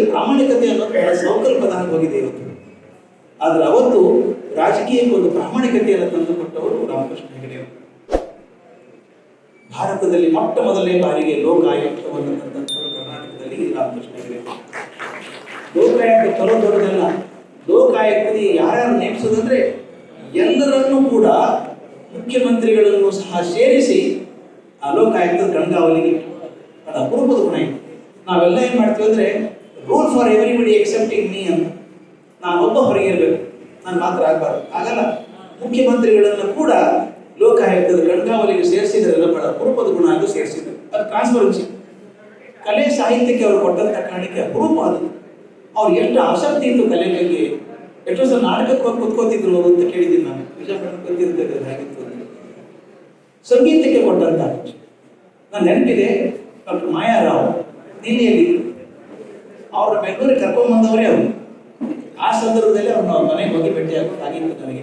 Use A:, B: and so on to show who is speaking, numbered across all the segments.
A: ರಾಜಕೀಯದಲ್ಲಿ ಪ್ರಾಮಾಣಿಕತೆ ಅನ್ನೋದು ಬಹಳ ಸೌಕಲ್ಪದ ಹೋಗಿದೆ ಇವತ್ತು ಆದ್ರೆ ಅವತ್ತು ರಾಜಕೀಯಕ್ಕೆ ಒಂದು ಪ್ರಾಮಾಣಿಕತೆಯನ್ನು ತಂದುಕೊಟ್ಟವರು ರಾಮಕೃಷ್ಣ ಹೆಗಡೆಯವರು ಭಾರತದಲ್ಲಿ ಮೊಟ್ಟ ಮೊದಲನೇ ಬಾರಿಗೆ ಲೋಕಾಯುಕ್ತವನ್ನು ತಂದಂಥವರು ಕರ್ನಾಟಕದಲ್ಲಿ ರಾಮಕೃಷ್ಣ ಹೆಗಡೆ ಲೋಕಾಯುಕ್ತ ತರೋದವರನ್ನೆಲ್ಲ ಲೋಕಾಯುಕ್ತದಲ್ಲಿ ಯಾರ್ಯಾರು ನೇಮಿಸೋದಂದ್ರೆ ಎಲ್ಲರನ್ನೂ ಕೂಡ ಮುಖ್ಯಮಂತ್ರಿಗಳನ್ನು ಸಹ ಸೇರಿಸಿ ಆ ಲೋಕಾಯುಕ್ತದ ಕಣ್ಗಾವಲಿಗೆ ಅದು ಅಪರೂಪದ ಗುಣ ನಾವೆಲ್ಲ ಏನ್ ಮಾಡ್ತೀವಿ ಅಂದ್ರೆ rule for everybody excepting me ಅಂತ. ನಾನೊಬ್ಬ ಹೊರಗೆ ಇರಬೇಕು. ನಾನು ಮಾತ್ರ ಆಗಬಾರ್ದು. ಆಗಲ್ಲ ಮುಖ್ಯಮಂತ್ರಿಗಳನ್ನು ಕೂಡ ಲೋಕಾಯುಕ್ತದ ಕಣ್ಗಾವಲಿಗೆ ಸೇರಿಸಿದ್ರೆಲ್ಲ ಬಹಳ ಅಪರೂಪದ ಗುಣ ಅಂತ ಸೇರಿಸಿದ್ರು. ಅದು ಟ್ರಾನ್ಸ್ಪರೆನ್ಸಿ ಕಲೆ ಸಾಹಿತ್ಯಕ್ಕೆ ಅವರು ಕೊಟ್ಟಂತ ಕಾರಣಕ್ಕೆ ಅಪರೂಪ ಅದು. ಅವ್ರು ಎಷ್ಟು ಆಸಕ್ತಿ ಇತ್ತು ಕಲೆ ಬಗ್ಗೆ. ಎಷ್ಟೋ ಸಲ ನಾಟಕಕ್ಕೆ ಹೋಗಿ ಕುತ್ಕೋತಿದ್ರು ಅವರು ಅಂತ ಕೇಳಿದ್ದೀನಿ ನಾನು. ಗೊತ್ತಿರ್ತದೆ ಹೇಗಿತ್ತು. ಸಂಗೀತಕ್ಕೆ ಕೊಟ್ಟಂತ. ನನ್ನ ನೆನಪಿದೆ ಡಾಕ್ಟರ್ ಮಾಯಾರಾವ್, ದಿಲ್ಲಿಯಲ್ಲಿ ಅವ್ರ ಬೆಂಗಳೂರಿಗೆ ಕರ್ಕೊಂಡ್ಬಂದವರೇ ಅವರು. ಆ ಸಂದರ್ಭದಲ್ಲಿ ಅವ್ರನ್ನ ಅವ್ರ ಮನೆಗೆ ಹೋಗಿ ಭೇಟಿ ಆಗಿತ್ತು ನನಗೆ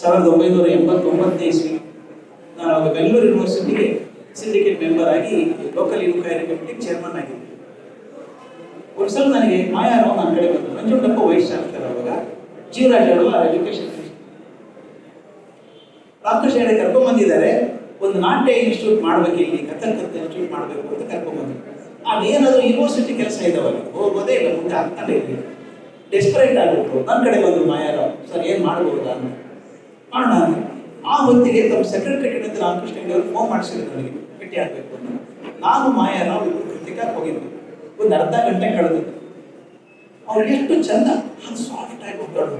A: ಸಾವಿರದ ಒಂಬೈನೂರ ಎಂಬತ್ತೊಂಬತ್ತನೇ ಇಸ್ವಿ. ನಾನು ಅವಾಗ ಬೆಂಗಳೂರು ಯೂನಿವರ್ಸಿಟಿಗೆ ಸಿಂಡಿಕೇಟ್ ಮೆಂಬರ್ ಆಗಿ ಲೋಕಲ್ ಇನ್ಕ್ವೈರಿ ಕಮಿಟಿ ಚೇರ್ಮನ್ ಆಗಿದ್ದೆ. ಒಂದ್ಸಲ ನನಗೆ ಮಾಯಾರಾವ್ ನನ್ನ ಕಡೆ ಬಂದರು. ನಂಜುಂಡಪ್ಪ ಚಾನ್ಸಲರ್ ಅವಾಗ. ಜೀವರಾಜ್ ಅವರು ಎಜುಕೇಶನ್ ರಾಮಕೃಷ್ಣ ಕರ್ಕೊಂಡ್ ಬಂದಿದ್ದಾರೆ. ಒಂದು ನಾಟ್ಯ ಇನ್ಸ್ಟಿಟ್ಯೂಟ್ ಮಾಡ್ಬೇಕು ಇಲ್ಲಿ ಕಥಕ್ ಇನ್ಸ್ಟಿಟ್ಯೂಟ್ ಮಾಡಬೇಕು ಅಂತ ಕರ್ಕೊಂಡ್ ಅದೇನಾದ್ರು ಯೂನಿವರ್ಸಿಟಿ ಕೆಲಸ ಇದಾವಲ್ಲ ಹೋಗೋದೇ ಇಲ್ಲ ಮುಂದೆ ಆಗ್ತಾನೆ ಇರಲಿಲ್ಲ ಡೆಸ್ಪರೇಟ್ ಆಗಿಬಿಟ್ರು. ನನ್ನ ಕಡೆ ಬಂದರು ಮಾಯಾರಾವ್ ಸರ್, ಏನು ಮಾಡ್ಬೋದಾ? ಅಂತ. ಮಾಡೋಣ ಆ ಹೊತ್ತಿಗೆ ತಮ್ಮ ಸೆಕ್ರೆಟರಿ ಅಂತ ರಾಮಕೃಷ್ಣ ಅವರು ಫೋನ್ ಮಾಡಿಸಿದ್ರು ನನಗೆ. ಭೇಟಿ ಆಗಬೇಕು ಅಂತ. ನಾನು ಮಾಯಾರಾವ್ ಇಬ್ಬರು ಕೃತಿಕಕ್ಕೆ ಹೋಗಿದ್ದೆ ಒಂದು ಅರ್ಧ ಗಂಟೆ ಕಳೆದಿದ್ದು ಅವ್ರು ಎಷ್ಟು ಚಂದ, ಅದು ಸಾಫ್ಟ್ ಆಗಿ ಹೋಗ್ತಾಳು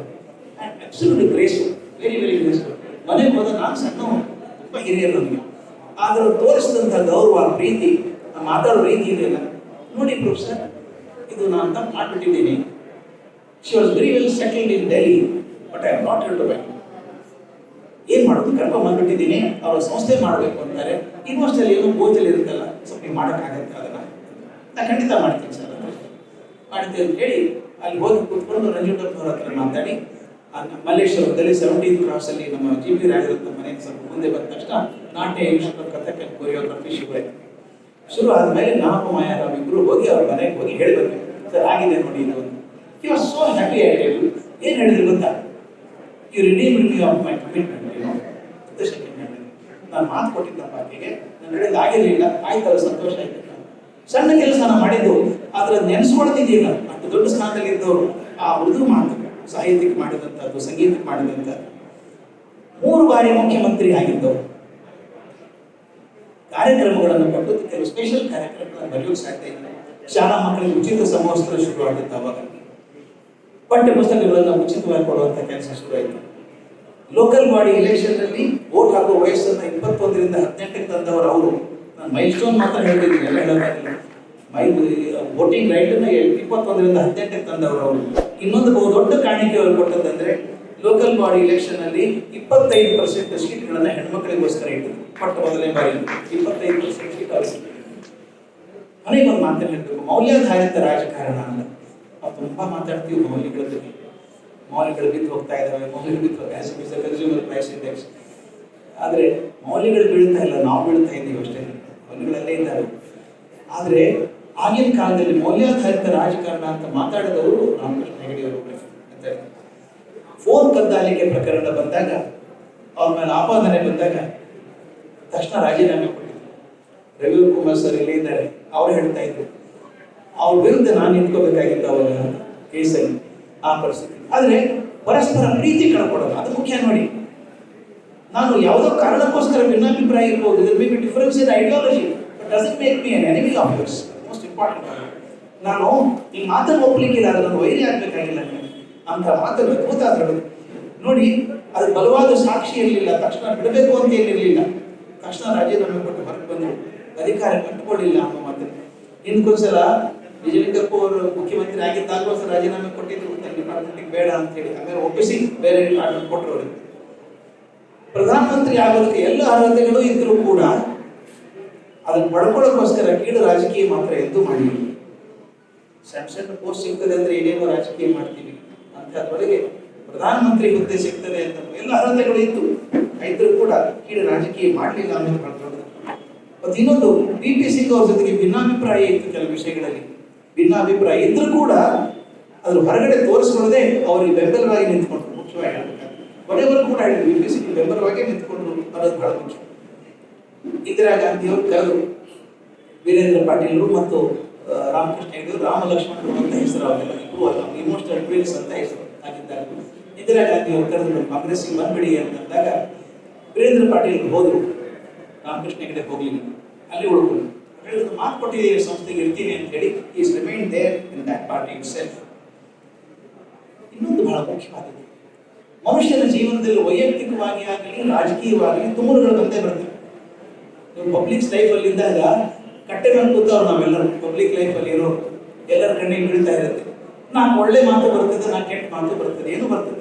A: absolute grace very very grace ಮನೆಗೆ ಹೋದ ನಾನು ಸಣ್ಣ ತುಂಬ ಹಿರಿಯರು ನನಗೆ. ಆದ್ರೆ ತೋರಿಸಿದಂಥ ಗೌರವ, ಪ್ರೀತಿ ಆ ಮಾತಾಡೋ ರೀತಿ ಇದೆಯಲ್ಲ ನೋಡಿ ಪ್ರೊಫೆಸರ್, ಇದು ನಾನು ಅಂತ ಮಾಡಿಬಿಟ್ಟಿದ್ದೀನಿ she was very well settled in Delhi but I not held to back ಏನ್ ಮಾಡೋದು? ಕರ್ಕೊಂಡ್ ಬಂದ್ಬಿಟ್ಟಿದ್ದೀನಿ. ಅವರ ಸಂಸ್ಥೆ ಮಾಡಬೇಕು ಅಂತಾರೆ. ಯೂನಿವರ್ಸಿಟಿಯಲ್ಲಿ ಏನೋ ಗೋಚಲ್ಲಿ ಇರುತ್ತಲ್ಲ, ಸ್ವಲ್ಪ ನೀವು ಮಾಡೋಕ್ಕಾಗತ್ತೆ ಅದನ್ನ. ನಾ ಖಂಡಿತ ಮಾಡ್ತೀನಿ ಸರ್. ಮಾಡ್ತೀನಿ ಅಂತ ಹೇಳಿ ಅಲ್ಲಿ ಹೋಗಿ ಕೂತ್ಕೊಂಡು ನಂಜುಂಡಪ್ಪನವ್ರ ಹತ್ರ ಮಾತಾಡಿ. ಮಲ್ಲೇಶ್ವರದಲ್ಲಿ ಸೆವೆಂಟೀನ್ ಕ್ರಾಸ್ ಅಲ್ಲಿ ನಮ್ಮ ಜಿ ಪಿ ರಾಜರತ್ನ ಸ್ವಲ್ಪ ಮುಂದೆ ಬಂದ ತಕ್ಷಣ ನಾಟ್ಯ ಕಥಕ್ ಕೊರಿಯೋಗ್ರಫಿ ಆಯ್ತು ಶುರು ಆದ್ಮೇಲೆ ನಾನು ಮಾಯ ಇಬ್ರು ಹೋಗಿ ಅವ್ರ ಮನೆಗೆ ಹೋಗಿ ಹೇಳ್ಬೇಕು, ಸರ್, ಆಗಿದೆ ನೋಡಿ ಇದು ಯು ಆರ್ ಸೋ ಹ್ಯಾಪಿ ಆಯ್ತು ಏನು ಹೇಳಿದ್ರು ಗೊತ್ತಾ? You redeem me of my commitment ನಾನು ಮಾತು ಕೊಟ್ಟಿದ್ದಪ್ಪ ಆಕೆಗೆ ನಾನು ಹೇಳಿದ ಆಗಿರಲಿಲ್ಲ ಆಯ್ತಲ್ಲ ಸಂತೋಷ ಆಯ್ತು ಸಣ್ಣ ಕೆಲಸ ನಾನು ಮಾಡಿದ್ದು, ಆದ್ರೆ ನೆನೆಸ್ಕೊಳ್ತಿದ್ದಿಲ್ಲ ಅಷ್ಟು ದೊಡ್ಡ ಸ್ಥಾನದಲ್ಲಿ ಇದ್ದವರು, ಆ ಉಳಿದು ಮಾಡಿದ್ರು, ಸಾಹಿತ್ಯಕ್ಕೆ ಮಾಡಿದಂಥದ್ದು, ಸಂಗೀತಕ್ಕೆ ಮಾಡಿದಂಥದ್ದು. ಮೂರು ಬಾರಿ ಮುಖ್ಯಮಂತ್ರಿ ಆಗಿದ್ದವರು. ಕಾರ್ಯಕ್ರಮಗಳನ್ನು ಕೊಟ್ಟು ಕೆಲವು ಸ್ಪೆಷಲ್ ಕಾರ್ಯಕ್ರಮಗಳನ್ನು ಬರೆಯೋಕೆ ಸಾಧ್ಯ ಇಲ್ಲ. ಶಾಲಾ ಮಕ್ಕಳಿಗೆ ಉಚಿತ ಸಮವಸ್ತ್ರ ಶುರು ಆಗಿತ್ತು ಅವಾಗ. ಪಠ್ಯ ಪುಸ್ತಕಗಳನ್ನು ಉಚಿತವಾಗಿ ಕೊಡುವಂತ ಕೆಲಸ ಶುರು ಆಯಿತು ಲೋಕಲ್ ಬಾಡಿ ಎಲೆಕ್ಷನ್ ಅಲ್ಲಿ ವೋಟ್ ಹಾಕುವ ವಯಸ್ಸನ್ನ ಇಪ್ಪತ್ತೊಂದರಿಂದ ಹದಿನೆಂಟಕ್ಕೆ ತಂದವರು ಅವರು. ನಾನು ಮೈಲ್ ಸ್ಟೋನ್ ಮಾತ್ರ ಹೇಳ್ತಿದ್ದೀನಿ ಎಲ್ಲ ಮೈ ವೋಟಿಂಗ್ ರೈಟ್ ಇಪ್ಪತ್ತೊಂದರಿಂದ ಹದಿನೆಂಟಕ್ಕೆ ತಂದವರು ಅವರು. ಇನ್ನೊಂದು ಬಹು ದೊಡ್ಡ ಕಾಣಿಕೆ ಅವರು ಕೊಟ್ಟದಂದ್ರೆ ಲೋಕಲ್ ಬಾಡಿ ಎಲೆಕ್ಷನ್ ಅಲ್ಲಿ ಇಪ್ಪತ್ತೈದು ಪರ್ಸೆಂಟ್ ಸೀಟ್ಗಳನ್ನ ಹೆಣ್ಮಕ್ಳಿಗೋಸ್ಕರ ಇಟ್ಟಿದ್ರು. ಪಟ್ಟ ಮೊದಲನೇ ಬಾರಿ ಇಪ್ಪತ್ತೈದು ಪರ್ಸೆಂಟ್ ಸೀಟ್ ಅವ್ರು ಕೊನೆಗೆ ಒಂದು ಹೇಳ್ಬೇಕು. ಮೌಲ್ಯಾಧಾರಿತ ರಾಜಕಾರಣ ಅಲ್ಲ ನಾವು ತುಂಬಾ ಮಾತಾಡ್ತೀವಿ ಮೌಲ್ಯಗಳ ಬಗ್ಗೆ. ಮೌಲ್ಯಗಳು ಬಿದ್ದು ಹೋಗ್ತಾ ಇದಾವೆ, ಮೌಲ್ಯಗಳು ಬಿದ್ದು ಹೋಗ್ತಾ ಕನ್ಸ್ಯೂಮರ್ ಪ್ರೈಸ್ ಇಂಡೆಕ್ಸ್ ಆದ್ರೆ ಮೌಲ್ಯಗಳು ಬೀಳ್ತಾ ಇಲ್ಲ, ನಾವು ಬೀಳ್ತಾ ಇದ್ದೀವಿ ಅಷ್ಟೇ. ಮೌಲ್ಯಗಳಲ್ಲೇ ಇದ್ದಾವೆ ಆದ್ರೆ ಆಗಿನ ಕಾಲದಲ್ಲಿ ಮೌಲ್ಯಾಧಾರಿತ ರಾಜಕಾರಣ ಅಂತ ಮಾತಾಡಿದವರು ರಾಮಕೃಷ್ಣ ಹೆಗಡೆಯವರು ಫೋನ್ ಕದ್ದಾಲಿಕೆ ಪ್ರಕರಣ ಬಂದಾಗ, ಅವ್ರ ಮೇಲೆ ಆಪಾದನೆ ಬಂದಾಗ ತಕ್ಷಣ ರಾಜೀನಾಮೆ ಕೊಟ್ಟಿದ್ರು. ರವಿ ಕುಮಾರ್ ಸರ್ ಇಲ್ಲೇ ಇದ್ದಾರೆ, ಅವ್ರು ಹೇಳ್ತಾ ಇದ್ರು. ಅವ್ರ ವಿರುದ್ಧ ನಾನು ನಿಂತ್ಕೋಬೇಕಾಗಿತ್ತು ಅವಾಗ ಕೇಸಲ್ಲಿ ಆ ಪರಿಸ್ಥಿತಿ. ಆದರೆ ಪರಸ್ಪರ ಪ್ರೀತಿ ಕಳ್ಕೊಡೋದು ಅದು ಮುಖ್ಯ ನೋಡಿ. ನಾನು ಯಾವುದೋ ಕಾರಣಕ್ಕೋಸ್ಕರ ಭಿನ್ನಾಭಿಪ್ರಾಯ ಇರ್ಬೋದು ಇದ್ರ be difference in ideology but doesn't make me an enemy of most important ನಾನು ಈ ಮಾತನ್ನು ಒಪ್ಪಲಿಕ್ಕಿಲ್ಲ ಅದನ್ನು ನಾನು ವೈರಿ ಆಗಬೇಕಾಗಿಲ್ಲ. ಅಂತ ಮಾತನ್ನು ಅದ್ರೊಳಗೆ ನೋಡಿ, ಅದು ಬಲವಾದ ಸಾಕ್ಷಿ ಇರಲಿಲ್ಲ. ತಕ್ಷಣ ಬಿಡಬೇಕು ಅಂತ ಏನಿರಲಿಲ್ಲ. ತಕ್ಷಣ ರಾಜೀನಾಮೆ ಕೊಟ್ಟು ಹೊರಗೆ ಬಂದರು ಅಧಿಕಾರ ಕಟ್ಟಿಕೊಳ್ಳಿಲ್ಲ ಅನ್ನೋ ಮಾತನ್ನು ಇನ್ಕೊಂದ್ಸಲ ನಿಜಲಿಂಗಪ್ಪ ಅವರು ಮುಖ್ಯಮಂತ್ರಿ ಆಗಿದ್ದಾಗ ರಾಜೀನಾಮೆ ಕೊಟ್ಟಿದ್ರು. ಡಿಪಾರ್ಟ್ಮೆಂಟ್ಗೆ ಬೇಡ ಅಂತ ಹೇಳಿ ಆಮೇಲೆ ಒಪ್ಪಿಸಿ ಬೇರೆ ಡಿಪಾರ್ಟ್ಮೆಂಟ್ ಕೊಟ್ಟರು ಅವರಿಗೆ ಪ್ರಧಾನಮಂತ್ರಿ ಆಗೋದಕ್ಕೆ ಎಲ್ಲ ಅರ್ಹತೆಗಳು ಇದ್ದರೂ ಕೂಡ ಅದನ್ನು ಪಡ್ಕೊಳ್ಳೋಕ್ಕೋಸ್ಕರ ಕೀಳು ರಾಜಕೀಯ ಮಾತ್ರ ಎದ್ದು ಮಾಡಿ ಸಣ್ಣ ಸಣ್ಣ ಪೋಸ್ಟ್ ಸಿಗ್ತದೆ ಅಂದ್ರೆ ಏನೇನೋ ರಾಜಕೀಯ ಮಾಡ್ತೀವಿ. ಅದ್ರೊಳಗೆ ಪ್ರಧಾನಮಂತ್ರಿ ಹುದ್ದೆ ಸಿಗ್ತದೆ ಅಂತ ಎಲ್ಲ ಅರ್ಹತೆಗಳು ಇತ್ತು. ರೈತರು ಕೂಡ ಕೀಳು ರಾಜಕೀಯ ಮಾಡಲಿಲ್ಲ ಅನ್ನೋದು ಕಳ್ಕೊಳ್ಳೋದು ಮತ್ತೆ ಇನ್ನೊಂದು ಬಿ ಪಿ ಸಿಂಗ್ ಅವ್ರ ಜೊತೆಗೆ ಭಿನ್ನಾಭಿಪ್ರಾಯ ಇತ್ತು ಕೆಲವು ವಿಷಯಗಳಲ್ಲಿ. ಭಿನ್ನಾಭಿಪ್ರಾಯ ಇದ್ರೂ ಕೂಡ ಅದ್ರ ಹೊರಗಡೆ ತೋರಿಸ್ಕೊಳ್ಳದೆ ಅವರಿಗೆ ಬೆಂಬಲವಾಗಿ ನಿಂತ್ಕೊಂಡ್ರು, ಮುಖ್ಯವಾಗಿ ಕೊನೆವರೆಗೂ ಕೂಡ ಹೇಳಿದ್ರು ಬಿ ಪಿ ಸಿ ಬೆಂಬಲವಾಗಿ ನಿಂತ್ಕೊಂಡ್ರು, ಅನ್ನೋದು ಬಹಳ ಮುಖ್ಯ. ಇಂದಿರಾ ಗಾಂಧಿಯವರು ಕರೆದು ವೀರೇಂದ್ರ ಪಾಟೀಲ್ರು ಮತ್ತು ರಾಮಕೃಷ್ಣ ಹೆಗಡೆ ರಾಮ ಲಕ್ಷ್ಮಣರು ಅಂತ ಹೆಸರು ಅವೆಲ್ಲ ಇಬ್ಬರು ಅಲ್ಲ ಇಮೋಷನಲ್ ಟ್ವಿನ್ಸ್ ಅಂತ ಹೆಸರು. ಆಗಿದ್ದಾರೆ. ಇಂದಿರಾ ಗಾಂಧಿ ಅವರು ಕರೆದು ಕಾಂಗ್ರೆಸ್ಗೆ ಬಂದ್ಬಿಡಿ ಅಂತಂದಾಗ ವೀರೇಂದ್ರ ಪಾಟೀಲ್ ಹೋದ್ರು. ರಾಮಕೃಷ್ಣ ಕಡೆ ಹೋಗ್ಲಿಲ್ಲ ಅಲ್ಲಿ ಉಳ್ಕೊಂಡು. ಹೇಳಿದ್ರು ಮಾತು ಕೊಟ್ಟಿದ್ದೀವಿ ಸಂಸ್ಥೆಗೆ, ಇರ್ತೀನಿ ಅಂತ ಹೇಳಿ is remain there in that party self ಇನ್ನೊಂದು ಬಹಳ ಮುಖ್ಯವಾದದ್ದು. ಮನುಷ್ಯನ ಜೀವನದಲ್ಲಿ ವೈಯಕ್ತಿಕವಾಗಿ ಆಗಲಿ ರಾಜಕೀಯವಾಗಿ ತುಮುರುಗಳು ಬಂದೇ ಬರ್ತವೆ. ನೀವು ಪಬ್ಲಿಕ್ ಲೈಫ್ ಅಲ್ಲಿ ಇದ್ದಾಗ ಕಟ್ಟೆ ಮೇಲೆ ಕೂತವ್ರು ನಾವೆಲ್ಲರೂ. ಪಬ್ಲಿಕ್ ಲೈಫ್ ಅಲ್ಲಿ ಇರೋರು. ಎಲ್ಲರ ಕಣ್ಣಿಗೆ ಬೀಳ್ತಾ ಇರುತ್ತೆ. ನಾಲ್ಕು ಒಳ್ಳೆ ಮಾತು ಬರ್ತದೆ ನಾನು ಕೆಟ್ಟ ಮಾತು ಬರ್ತದೆ, ಏನು ಬರ್ತದೆ?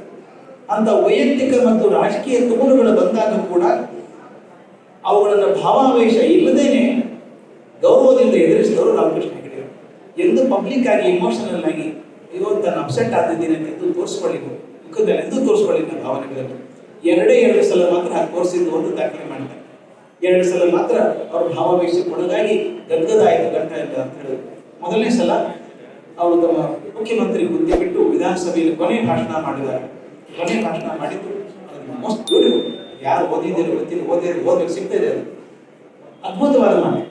A: ಅಂತ ವೈಯಕ್ತಿಕ ಮತ್ತು ರಾಜಕೀಯ ತುಮುರುಗಳು ಬಂದಾಗ ಕೂಡ ಅವುಗಳನ್ನು ಭಾವಾವೇಶ ಇಲ್ಲದೇನೆ ಗೌರವದಿಂದ ಎದುರಿಸಿದವರು ರಾಮಕೃಷ್ಣ ಹೆಗಡೆ ಎಂದು ಪಬ್ಲಿಕ್ ಆಗಿ ಇಮೋಷನಲ್ ಆಗಿ ಇವತ್ತು ನಾನು ಅಪ್ಸೆಟ್ ಆಗಿದ್ದೀನಿ ಅಂತ ಎಂದು ತೋರಿಸ್ಕೊಳ್ಳಿ ಮುಖದ ಎಂದು ತೋರಿಸ್ಕೊಳ್ಳಿಲ್ಲ ಭಾವನೆಗಳನ್ನು. ಎರಡೇ ಎರಡು ಸಲ ಮಾತ್ರ ಆ ತೋರಿಸಿದ್ದು ಒಂದು ದಾಖಲೆ ಮಾಡ್ತಾರೆ ಎರಡು ಸಲ ಮಾತ್ರ ಅವ್ರ ಭಾವಾವೇಶಕ್ಕೆ ಒಳಗಾಗಿ ಗದ್ಗದ ಆಯಿತು ಗಂಟ ಇಲ್ಲ ಅಂತ ಹೇಳಿದ್ರು. ಮೊದಲನೇ ಸಲ ಅವರು ತಮ್ಮ ಮುಖ್ಯಮಂತ್ರಿ ಹುದ್ದೆ ಬಿಟ್ಟು ವಿಧಾನಸಭೆಯಲ್ಲಿ ಕೊನೆ ಭಾಷಣ ಮಾಡಿದ್ದಾರೆ. ಕೊನೆ ಭಾಷಣ ಮಾಡಿದ್ದು ಮೋಸ್ಟ್ ಬ್ಯೂಟಿಫುಲ್ ಯಾರು ಓದಿದ್ದೀರೋ ಗೊತ್ತಿಲ್ಲ, ಓದಿದ್ರೆ ಓದಕ್ಕೆ ಸಿಗ್ತಾ ಇದೆ ಅದು. ಅದ್ಭುತವಾದ ಮಾತು.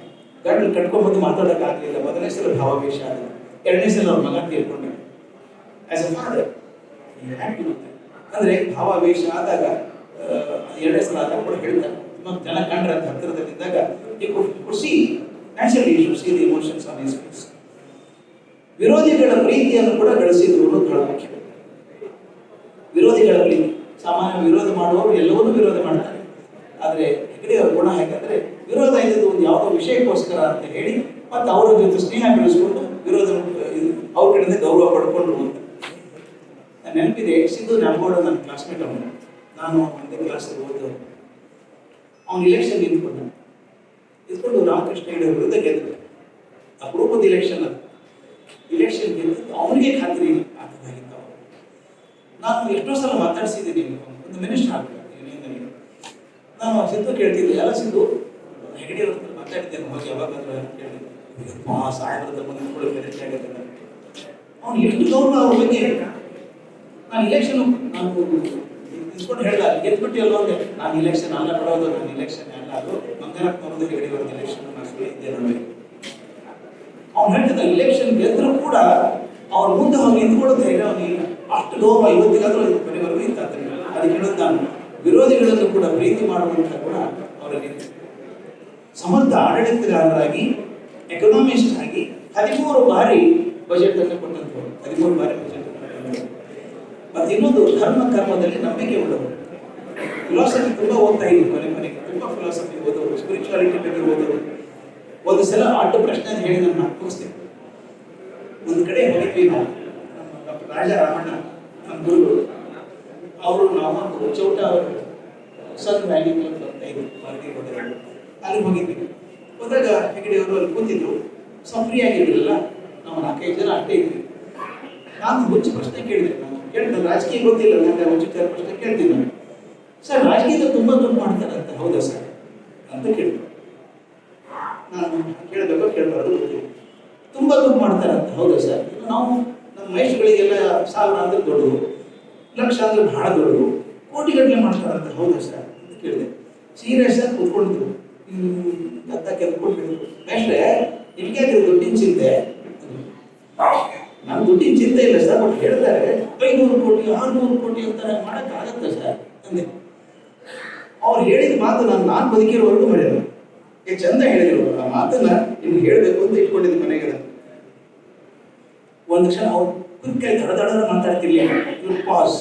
A: ಗಂಡು ಕಟ್ಕೊಂಡ್ಬಂದು ಮಾತಾಡೋಕ್ಕಾಗಲಿಲ್ಲ ಮೊದಲನೇ ಸಲ ಭಾವಾವೇಶ ಆಗಿದೆ ಎರಡನೇ ಸಲ ಅವ್ರ ಮಗ ತೀರ್ಕೊಂಡೆ ಆಸ್ ಎ ಫಾದರ್ ಅಂದ್ರೆ ಭಾವಾವೇಶ ಆದಾಗ ಎರಡನೇ ಸಲ ಆದಾಗ ಕೂಡ ಹೇಳ್ತಾರೆ. ಜನ ಕಂಡ್ರೆ ಅಂತ ಹತ್ತಿರದಲ್ಲಿದ್ದಾಗ ಖುಷಿ ನ್ಯಾಚುರಲಿ ಇಮೋಷನ್ಸ್ ಆನ್ ಫೇಸ್ ವಿರೋಧಿಗಳ ಪ್ರೀತಿಯನ್ನು ಕೂಡ ಗಳಿಸಿದ್ರು ಅನ್ನೋದು ಬಹಳ ಮುಖ್ಯ ವಿರೋಧಿಗಳ ಪ್ರೀತಿ. ಸಾಮಾನ್ಯ ವಿರೋಧ ಮಾಡುವವರು ಎಲ್ಲವನ್ನೂ ವಿರೋಧ ಮಾಡ್ತಾರೆ. ಆದರೆ ಹೆಗಡೆ ಅವ್ರ ಗುಣ ಹೇಗಂದ್ರೆ ವಿರೋಧ ಇದ್ದದ್ದು ಒಂದು ಯಾವುದೋ ವಿಷಯಕ್ಕೋಸ್ಕರ ಅಂತ ಹೇಳಿ ಮತ್ತೆ ಅವರ ಜೊತೆ ಸ್ನೇಹ ಬೆಳೆಸ್ಕೊಂಡು ವಿರೋಧ ಅವ್ರ ಕಡೆಯಿಂದ ಗೌರವ ಪಡ್ಕೊಂಡ್ರು ಅಂತ ನನ್ನ ನೆನಪಿದೆ, ಸಿದ್ದು ನಂಬೋಡ ನನ್ನ ಕ್ಲಾಸ್ಮೇಟ್ ಅವನು. ನಾನು ಒಂದೇ ಕ್ಲಾಸ್ ಓದೋನು ಅವನು ಇಲೆಕ್ಷನ್ ನಿಂತ್ಕೊಂಡ ನಿಂತ್ಕೊಂಡು ರಾಮಕೃಷ್ಣ ಅವ್ರ ವಿರುದ್ಧ ಗೆದ್ದು ಅಪರೂಪದ ಇಲೆಕ್ಷನ್ ಅದು. ಇಲೆಕ್ಷನ್ ಗೆದ್ದು ಅವರಿಗೆ ಖಾತ್ರಿ ಆಗಿದ್ದಾಗಿತ್ತು ಅವರು ನಾನು ಎಷ್ಟೋ ಸಲ ಮಾತಾಡಿಸಿದ್ದೀನಿ ಒಂದು ಮಿನಿಸ್ಟರ್ ಆಗ್ಬೇಕು ನನಗೆ ನಾನು ಸಿದ್ಧ ಕೇಳ್ತಿದ್ದೆ. ಎಲ್ಲ ಸಿದ್ದು ಹೆಗಡೆ ಅವ್ರ ಹತ್ರ ಮಾತಾಡಿದ್ದೇನೆ ಹೋಗಿ ಯಾವಾಗಾದ್ರೂ ಅಂತ ಕೇಳಿದೆ. ಮಾ ಸಾಹೇಬ್ರದ ಬಂದು ಕೂಡ ಆಗುತ್ತೆ ಅವ್ನು ಎಷ್ಟು ಗೌರವ ಅವ್ರ ಬಗ್ಗೆ? ನಾನು ಇಲೆಕ್ಷನ್ ನಾನು ನಿಂತ್ಕೊಂಡು ಹೇಳ್ದ ಗೆದ್ಬಿಟ್ಟು ಎಲ್ಲೋ ಅಂದೆ. ನಾನು ಇಲೆಕ್ಷನ್ ಅಲ್ಲ ಕೊಡೋದು ನಾನು ಇಲೆಕ್ಷನ್ ಅಲ್ಲ. ಅದು ಮಂಗನಪ್ಪನವ್ರದ್ದು ಹೆಗಡೆ ಅವ್ರದ್ದು ಇಲೆಕ್ಷನ್ ನಾನು ಇದ್ದೇ ನೋಡಿ ಅವ್ನು ಹೇಳ್ತಿದ್ದ ಇಲೆಕ್ಷನ್ ಗೆದ್ರು ಕೂಡ ಅವ್ರ ಮುಂದೆ ಹೋಗಿ ನಿಂತ್ಕೊಳ್ಳೋ ಧೈರ್ಯ ಅವನಿಲ್ಲ ಅಷ್ಟು ಗೌರವ ಇವತ್ತಿಗಾದ್ರೂ ಇದು ಆತನಿಗೆ. ಅದಕ್ಕೆ ಹೇಳೋದು ನಾನು, ವಿರೋಧಿಗಳನ್ನು ಕೂಡ ಪ್ರೀತಿ ಮಾಡುವಂತ ಕೂಡ ಅವರಲ್ಲಿ. ಸಮರ್ಥ ಆಡಳಿತಗಾರರಾಗಿ ಎಕನಾಮಿಸ್ಟ್ ಆಗಿ ಹದಿಮೂರು ಬಾರಿ ಬಜೆಟ್ ಅನ್ನು ಕೊಟ್ಟಂತವರು ಹದಿಮೂರು ಬಾರಿ ಬಜೆಟ್ ಮತ್ತೆ ಇನ್ನೊಂದು ಧರ್ಮ ಕರ್ಮದಲ್ಲಿ ನಂಬಿಕೆ ಉಳ್ಳವರು. ಫಿಲಾಸಫಿ ತುಂಬಾ ಓದ್ತಾ ಇದ್ರು ಮನೆ ಮನೆಗೆ. ತುಂಬಾ ಫಿಲಾಸಫಿ ಓದೋರು ಸ್ಪಿರಿಚುವಾಲಿಟಿ ಬಗ್ಗೆ ಓದೋರು. ಒಂದು ಸಲ ಆಟ ಪ್ರಶ್ನೆ ಹೇಳಿ ನಾನು ಮುಗಿಸ್ತೇನೆ ಒಂದು ಕಡೆ ಹೋಗಿದ್ವಿ ನಾವು. ನಮ್ಮ ರಾಜ ರಾಮಣ್ಣ, ನಮ್ಮ ಗುರುಗಳು ಅವರು ನಾವು ಚೌಟ ಸನ್ ವ್ಯಾಲಿ ಕ್ಲಬ್ ಅಲ್ಲಿ ಹೋಗಿದ್ವಿ. ಹೋದಾಗ ಹೆಗಡೆ ಅವರು ಅಲ್ಲಿ ಕೂತಿದ್ರು. ಸಫ್ರೀ ಫ್ರೀ ಆಗಿರಲಿಲ್ಲ ನಾವು ನಾಲ್ಕೈದು ಜನ ಅಷ್ಟೇ ಇದ್ವಿ. ನಾನು ಹುಚ್ಚು ಪ್ರಶ್ನೆ ಕೇಳಿದೆ. ನಾನು ಕೇಳಿದೆ ರಾಜಕೀಯ ಗೊತ್ತಿಲ್ಲ ನನಗೆ ಹುಚ್ಚು ಪ್ರಶ್ನೆ ಕೇಳ್ತೀನಿ ಸರ್, ರಾಜಕೀಯದ ತುಂಬಾ ದುಡ್ಡು ಮಾಡ್ತಾರೆ ಅಂತ ಹೌದಾ ಸರ್? ಅಂತ ಕೇಳಿದೆ ನಾನು ಕೇಳಬೇಕೋ, ಕೇಳಬಾರ್ದು ತುಂಬ ದುಡ್ಡು ಮಾಡ್ತಾರೆ ಅಂತ. ಹೌದಾ ಸರ್. ನಾವು ನಮ್ಮ ಮಹೇಶ್ಗಳಿಗೆಲ್ಲ ಸಾವಿರ ಅಂದ್ರೆ ದೊಡ್ಡದು, ಲಕ್ಷ ಅಂದ್ರೆ ಬಹಳ ದೊಡ್ಡದು, ಕೋಟಿಗಟ್ಟಲೆ ಅಂತ. ಹೌದಾ ಸರ್. ಅಂತ ಕೇಳಿದೆ. ಸೀರಿಯಸ್ ಆಗಿ ಕೂತ್ಕೊಂಡಿದ್ರು ಗದ್ದ ಕೆದ್ಕೊಂಡಿದ್ರು ಮೇಷ್ಟ್ರೆ ನಿಮ್ಗೆ ದುಡ್ಡಿನ ಚಿಂತೆ? ನಾನು ದುಡ್ಡಿನ ಚಿಂತೆ ಇಲ್ಲ ಸರ್ ಬಟ್ ಹೇಳ್ತಾರೆ, ಐನೂರು ಕೋಟಿ, ಆರ್ನೂರು ಕೋಟಿ ಅಂತಾರೆ ಮಾಡೋಕ್ಕಾಗತ್ತೆ ಸರ್? ಅಂದೆ. ಅವ್ರು ಹೇಳಿದ ಮಾತು ನಾನು ನಾನು ಬದುಕಿರೋವರೆಗೂ ಮರೆಯಲ್ಲ. ಎಷ್ಟು ಚಂದ ಹೇಳಿದ್ರು. ಆ ಮಾತನ್ನ ನಿಮ್ಗೆ ಹೇಳಬೇಕು ಅಂತ ಇಟ್ಕೊಂಡಿದ್ದು ಮನೆಗೆ. ಒಂದು ಕ್ಷಣ ಅವ್ರು ಕುಂಕೈ ದಡ ದಡ ಮಾತಾಡ್ತಿರ್ಲಿಲ್ಲ ಇವ್ರು ಪಾಸ್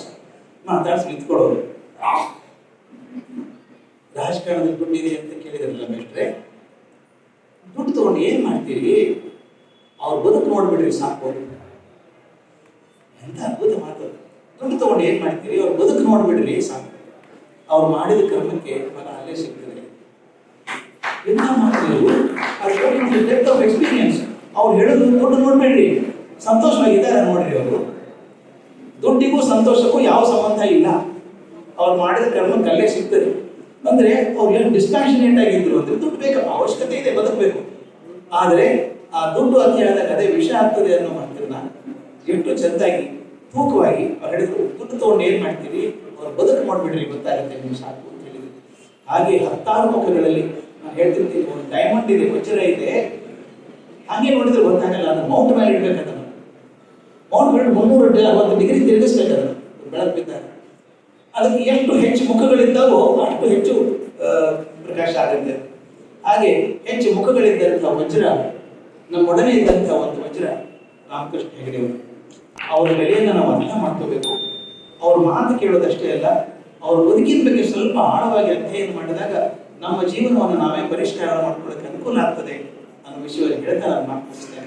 A: ಮಾತಾಡ್ಸಿ ನಿಂತ್ಕೊಳ್ಳೋರು. ರಾಜಕಾರಣದಲ್ಲಿ ದುಡ್ಡಿದೆ ಅಂತ ಕೇಳಿದ್ರಲ್ಲ ಮೇಷ್ಟ್ರೆ ದುಡ್ಡು ತಗೊಂಡು ಏನ್ ಮಾಡ್ತೀರಿ? ಅವ್ರ ಬದುಕು ನೋಡ್ಬಿಡ್ರಿ ಸಾಕು. ಎಂತ ಅದ್ಭುತ ಮಾತು. ದುಡ್ಡು ತಗೊಂಡು ಏನ್ ಮಾಡ್ತೀರಿ? ಅವ್ರ ಬದುಕು ನೋಡ್ಬಿಡ್ರಿ ಸಾಕು. ಅವ್ರು ಮಾಡಿದ ಕರ್ಮಕ್ಕೆ ಫಲ ಅಲ್ಲೇ ಸಿಗ್ತದೆ ಎಂತ ಮಾತು ಡೆಪ್ತ್ ಆಫ್ ಎಕ್ಸ್ಪೀರಿಯನ್ಸ್ ಅವ್ರು ಹೇಳೋದು ದುಡ್ಡು ನೋಡ್ಬೇಡ್ರಿ. ಸಂತೋಷವಾಗಿದ್ದಾರೆ ನೋಡ್ರಿ ಅವರು. ದುಡ್ಡಿಗೂ ಸಂತೋಷಕ್ಕೂ ಯಾವ ಸಂಬಂಧ ಇಲ್ಲ. ಅವ್ರು ಮಾಡಿದ ಕರ್ಮಕ್ಕೆ ಅಲ್ಲೇ ಸಿಗ್ತದೆ. ಅಂದ್ರೆ ಅವ್ರು ಏನು ಡಿಸ್ಪ್ಯಾಷನೇಟ್ ಆಗಿದ್ರು ಅಂದ್ರೆ ದುಡ್ಡು ಬೇಕಪ್ಪ, ಅವಶ್ಯಕತೆ ಇದೆ, ಬದುಕಬೇಕು. ಆದರೆ ಆ ದುಡ್ಡು ಅಂತ ಹೇಳಿದಾಗ ಅದೇ ವಿಷ ಆಗ್ತದೆ ಅನ್ನೋ ಮಾತನ್ನ ಎಷ್ಟು ಚೆಂದಾಗಿ, ತೂಕವಾಗಿ ಅವ್ರು ಹೇಳಿದ್ರು, ದುಡ್ಡು ತಗೊಂಡು ಏನ್ ಮಾಡ್ತೀರಿ? ಅವ್ರು ಬದುಕು ಮಾಡ್ಬಿಡ್ರಿ, ಗೊತ್ತಾಗುತ್ತೆ ನೀವು ಸಾಕು ಅಂತ ಹೇಳಿದ್ರು. ಹಾಗೆ ಹತ್ತಾರು ಮುಖಗಳಲ್ಲಿ, ನಾನು ಹೇಳ್ತಿರ್ತೀನಿ, ಒಂದು ಡೈಮಂಡ್ ಇದೆ ವಜ್ರ ಇದೆ. ಹಾಗೆ ನೋಡಿದ್ರೆ ಗೊತ್ತಾಗಲ್ಲ, ಅದು ಮೌಂಟ್ ಮೇಲೆ ಇಡ್ಬೇಕದನ್ನು ಮೌಂಟ್ ಮೇಲೆ ಮುನ್ನೂರು ಅರವತ್ತು ಡಿಗ್ರಿ ತಿರುಗಿಸ್ಬೇಕು ಅದನ್ನು ಬೆಳಕು ಬಿದ್ದಾಗ. ಅದಕ್ಕೆ ಎಷ್ಟು ಹೆಚ್ಚು ಮುಖಗಳಿದ್ದಾವೋ ಅಷ್ಟು ಹೆಚ್ಚು ಪ್ರಕಾಶ ಆಗುತ್ತೆ. ಹಾಗೆ ಹೆಚ್ಚು ಮುಖಗಳಿದ್ದಂಥ ವಜ್ರ ನಮ್ಮೊಡನೆ ಇದ್ದಂಥ ಒಂದು ವಜ್ರ ರಾಮಕೃಷ್ಣ ಹೆಗಡೆಯವರು ಅವರ ಬೆಲೆಯನ್ನು ನಾವು ಅರ್ಥ ಮಾಡ್ಕೋಬೇಕು. ಅವ್ರ ಮಾತು ಕೇಳೋದಷ್ಟೇ ಅಲ್ಲ, ಅವ್ರ ಬದುಕಿನ ಬಗ್ಗೆ ಸ್ವಲ್ಪ ಆಳವಾಗಿ ಅಧ್ಯಯನ ಮಾಡಿದಾಗ ನಮ್ಮ ಜೀವನವನ್ನು ನಾವೇ ಪರಿಷ್ಕಾರ ಮಾಡ್ಕೊಳ್ಳೋಕೆ ಅನುಕೂಲ ಆಗ್ತದೆ. ಅನ್ನೋ ವಿಷಯವನ್ನು ಹೇಳ್ತಾ ನಾನು ಮಾತು ಮುಗಿಸ್ತೇನೆ